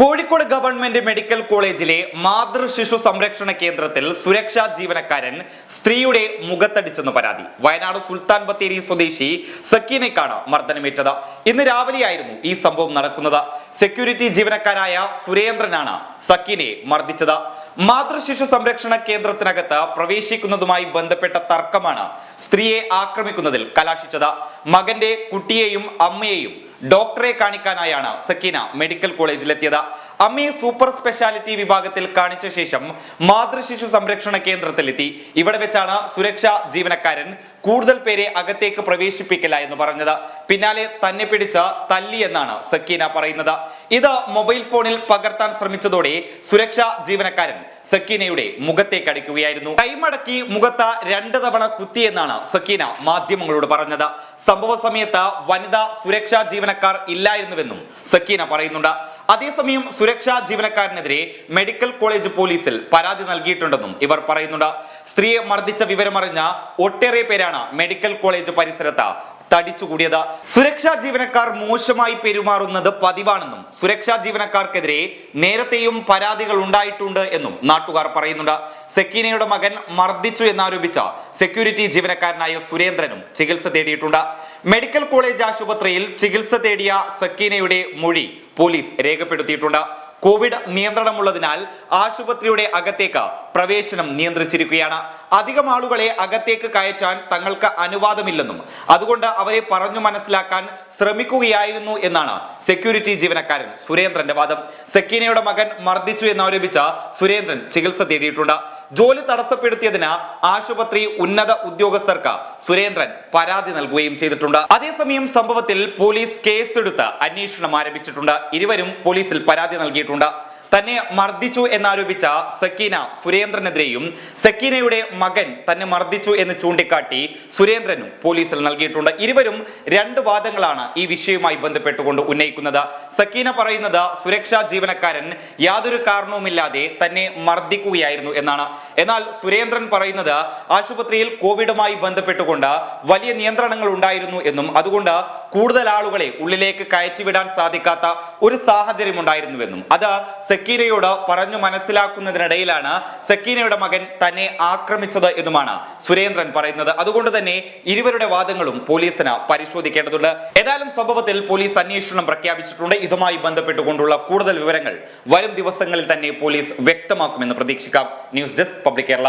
Kozhikode government medical കോളേജിലെ മാതൃ ശിശു സംരക്ഷണ കേന്ദ്രത്തിൽ സുരക്ഷാ ജീവനക്കാരൻ സ്ത്രീയുടെ മുഖത്തടിച്ചെന്ന് പരാതി. വയനാട് സുൽത്താൻ ബത്തേരി സ്വദേശി സക്കീനയ്ക്കാണ് മർദ്ദനമേറ്റത്. ഇന്ന് രാവിലെയായിരുന്നു ഈ സംഭവം നടക്കുന്നത്. സെക്യൂരിറ്റി ജീവനക്കാരായ സുരേന്ദ്രനാണ് സക്കീനെ മർദ്ദിച്ചത്. മാതൃ ശിശു സംരക്ഷണ കേന്ദ്രത്തിനകത്ത് പ്രവേശിക്കുന്നതുമായി ബന്ധപ്പെട്ട തർക്കമാണ് സ്ത്രീയെ ആക്രമിക്കുന്നതിൽ കലാശിച്ചത്. മകന്റെ കുട്ടിയെയും അമ്മയെയും ഡോക്ടറെ കാണിക്കാനായാണ് സക്കീന മെഡിക്കൽ കോളേജിലെത്തിയത്. അമ്മയെ സൂപ്പർ സ്പെഷ്യാലിറ്റി വിഭാഗത്തിൽ കാണിച്ച ശേഷം മാതൃശിശു സംരക്ഷണ കേന്ദ്രത്തിലെത്തി. ഇവിടെ വെച്ചാണ് സുരക്ഷാ ജീവനക്കാരൻ കൂടുതൽ പേരെ അകത്തേക്ക് പ്രവേശിപ്പിക്കില്ല എന്ന് പറഞ്ഞത്. പിന്നാലെ തന്നെ പിടിച്ച തല്ലി എന്നാണ് സക്കീന പറയുന്നത്. ഇത് മൊബൈൽ ഫോണിൽ പകർത്താൻ ശ്രമിച്ചതോടെ സുരക്ഷാ ജീവനക്കാരൻ സക്കീനയുടെ മുഖത്തേക്ക് അടിക്കുകയായിരുന്നു. കൈമടക്കി മുഖത്ത് രണ്ട് തവണ കുത്തിയെന്നാണ് സക്കീന മാധ്യമങ്ങളോട് പറഞ്ഞത്. സംഭവ സമയത്ത് വനിതാ സുരക്ഷാ ജീവനക്കാർ ഇല്ലായിരുന്നുവെന്നും സക്കീന പറയുന്നുണ്ട്. അതേസമയം സുരക്ഷാ ജീവനക്കാരനെതിരെ മെഡിക്കൽ കോളേജ് പോലീസിൽ പരാതി നൽകിയിട്ടുണ്ടെന്നും ഇവർ പറയുന്നുണ്ട്. സ്ത്രീയെ മർദ്ദിച്ച വിവരമറിഞ്ഞ ഒട്ടേറെ പേരാണ് മെഡിക്കൽ കോളേജ് പരിസരത്ത് തടിച്ചുകൂടിയത് സുരക്ഷാ ജീവനക്കാർ മോശമായി പെരുമാറുന്നത് പതിവാണെന്നും സുരക്ഷാ ജീവനക്കാർക്കെതിരെ നേരത്തെയും പരാതികൾ ഉണ്ടായിട്ടുണ്ട് എന്നും നാട്ടുകാർ പറയുന്നുണ്ട്. സെക്കീനയുടെ മകൻ മർദ്ദിച്ചു എന്നാരോപിച്ച സെക്യൂരിറ്റി ജീവനക്കാരനായ സുരേന്ദ്രനും ചികിത്സ തേടിയിട്ടുണ്ട്. മെഡിക്കൽ കോളേജ് ആശുപത്രിയിൽ ചികിത്സ തേടിയ സക്കീനയുടെ മൊഴി പോലീസ് രേഖപ്പെടുത്തിയിട്ടുണ്ട്. കോവിഡ് നിയന്ത്രണമുള്ളതിനാൽ ആശുപത്രിയുടെ അകത്തേക്ക് പ്രവേശനം നിയന്ത്രിച്ചിരിക്കുകയാണ്. അധികം ആളുകളെ അകത്തേക്ക് കയറ്റാൻ തങ്ങൾക്ക് അനുവാദമില്ലെന്നും അതുകൊണ്ട് അവരെ പറഞ്ഞു മനസ്സിലാക്കാൻ ശ്രമിക്കുകയായിരുന്നു എന്നാണ് സെക്യൂരിറ്റി ജീവനക്കാരൻ സുരേന്ദ്രന്റെ വാദം. സക്കീനയുടെ മകൻ മർദ്ദിച്ചു എന്നാരോപിച്ച സുരേന്ദ്രൻ ചികിത്സ തേടിയിട്ടുണ്ട്. ജോലി തടസ്സപ്പെടുത്തിയതിന് ആശുപത്രി ഉന്നത ഉദ്യോഗസ്ഥർക്ക് സുരേന്ദ്രൻ പരാതി നൽകുകയും ചെയ്തിട്ടുണ്ട്. അതേസമയം സംഭവത്തിൽ പോലീസ് കേസെടുത്ത് അന്വേഷണം ആരംഭിച്ചിട്ടുണ്ട്. ഇരുവരും പോലീസിൽ പരാതി നൽകിയിട്ടുണ്ട്. തന്നെ മർദ്ദിച്ചു എന്നാരോപിച്ച സക്കീന സുരേന്ദ്രനെതിരെയും സക്കീനയുടെ മകൻ തന്നെ മർദ്ദിച്ചു എന്ന് ചൂണ്ടിക്കാട്ടി സുരേന്ദ്രനും പോലീസിൽ നൽകിയിട്ടുണ്ട്. ഇരുവരും രണ്ട് വാദങ്ങളാണ് ഈ വിഷയവുമായി ബന്ധപ്പെട്ടുകൊണ്ട് ഉന്നയിക്കുന്നത്. സക്കീന പറയുന്നത് സുരക്ഷാ ജീവനക്കാരൻ യാതൊരു കാരണവുമില്ലാതെ തന്നെ മർദ്ദിക്കുകയായിരുന്നു എന്നാണ്. എന്നാൽ സുരേന്ദ്രൻ പറയുന്നത് ആശുപത്രിയിൽ കോവിഡുമായി ബന്ധപ്പെട്ടുകൊണ്ട് വലിയ നിയന്ത്രണങ്ങൾ ഉണ്ടായിരുന്നു എന്നും അതുകൊണ്ട് കൂടുതൽ ആളുകളെ ഉള്ളിലേക്ക് കയറ്റിവിടാൻ സാധിക്കാത്ത ഒരു സാഹചര്യം ഉണ്ടായിരുന്നുവെന്നും അത് സക്കീനയോട് പറഞ്ഞു മനസ്സിലാക്കുന്നതിനിടയിലാണ് സക്കീനയുടെ മകൻ തന്നെ ആക്രമിച്ചത് എന്നുമാണ് സുരേന്ദ്രൻ പറയുന്നത്. അതുകൊണ്ട് തന്നെ ഇരുവരുടെ വാദങ്ങളും പോലീസിന് പരിശോധിക്കേണ്ടതുണ്ട്. ഏതായാലും സംഭവത്തിൽ പോലീസ് അന്വേഷണം പ്രഖ്യാപിച്ചിട്ടുണ്ട്. ഇതുമായി ബന്ധപ്പെട്ടുകൊണ്ടുള്ള കൂടുതൽ വിവരങ്ങൾ വരും ദിവസങ്ങളിൽ തന്നെ പോലീസ് വ്യക്തമാക്കുമെന്ന് പ്രതീക്ഷിക്കാം. News desk public Kerala.